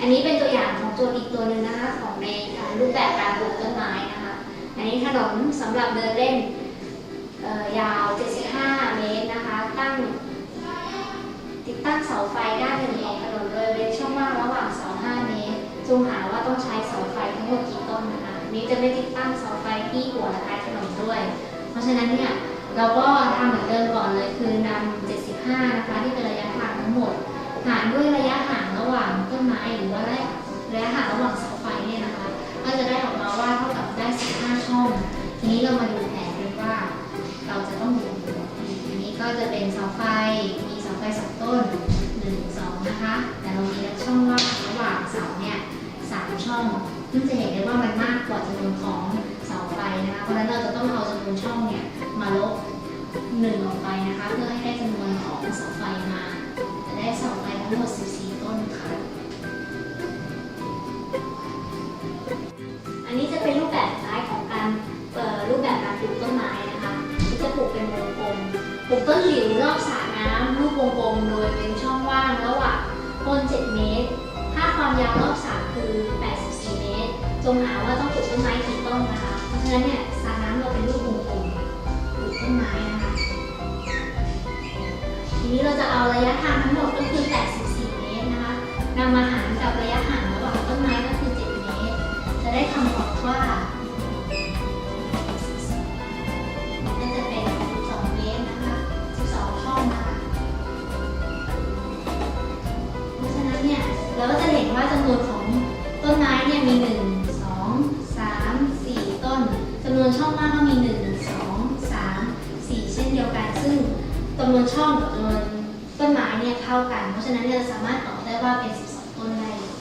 อันนี้เป็นตัวอย่างของโจทย์อีกตัวหนึ่งนะคะของในรูปแบบการปลูกต้นไม้นะคะ อันนี้ถนนสำหรับเดินเล่นเอ่อยาว 75 เมตรนะคะ ตั้ง ติดตั้งเสาไฟด้านหนึ่งของถนนโดยเว้นช่องว่างระหว่างเสา5เมตรจงหาว่าต้องใช้เสาไฟทั้งหมดกี่ต้นนะคะนี้จะไม่ติดตั้งเสาไฟที่หัวและท้ายถนนด้วย เพราะฉะนั้นเนี่ยเราก็ทำเหมือนเดิมก่อนเลยคือนำ75 นะคะที่เป็นระยะทางทั้งหมด หารด้วยระยะห่างางต้นไม้หรือว่าระยะห่างระหว่างเสาไฟเนี่ยนะคะ ก็จะได้ออกมาว่าเท่ากับได้ 15 ช่อง ทีนี้เรามาดูแผนกันว่า เราจะต้องดูอันนี้ก็จะเป็นเสาไฟ มีเสาไฟสองต้น1 2นะคะ แต่เรามีช่องว่างระหว่างเสาเนี่ยสามช่องซึ่งจะเห็นได้ว่ามันมากกว่าจำนวนของเสาไฟนะคะ เพราะฉะนั้นเราจะต้องเอาจำนวนช่องเนี่ยมาลบหนึ่งออกไปนะคะ เพื่อให้ได้จำนวนของเสาไฟมา จะได้เสาไฟทั้งหมด ปลูกต้นหลิวรอบสระน้ำรูปวงกลมโดยเป็นช่องว่างระหว่างต้น 7 เมตร ถ้าความยาวรอบสระคือ 84 เมตร จงหาว่าต้องปลูกต้นไม้กี่ต้นนะคะ เพราะฉะนั้นเนี่ยสระน้ำเราเป็นรูปวงกลมปลูกต้นไม้นะคะ ทีนี้เราจะเอาระยะทางทั้งหมดก็คือ 84 เมตรนะคะนำมาหารกับระยะห่างระหว่างต้นไม้ก็คือ 7 เมตร จะได้คำ เนี่ยเราก็จะเห็นว่าจำนวนของต้นไม้เนี่ยมี 1 2 3 4 ต้นจำนวนช่องว่างก็มี 1 2 3 4 เช่นเดียวกัน ซึ่งจำนวนช่องกับจำนวนต้นไม้เนี่ยเท่ากัน เพราะฉะนั้นเราสามารถตอบได้ว่าเป็น 12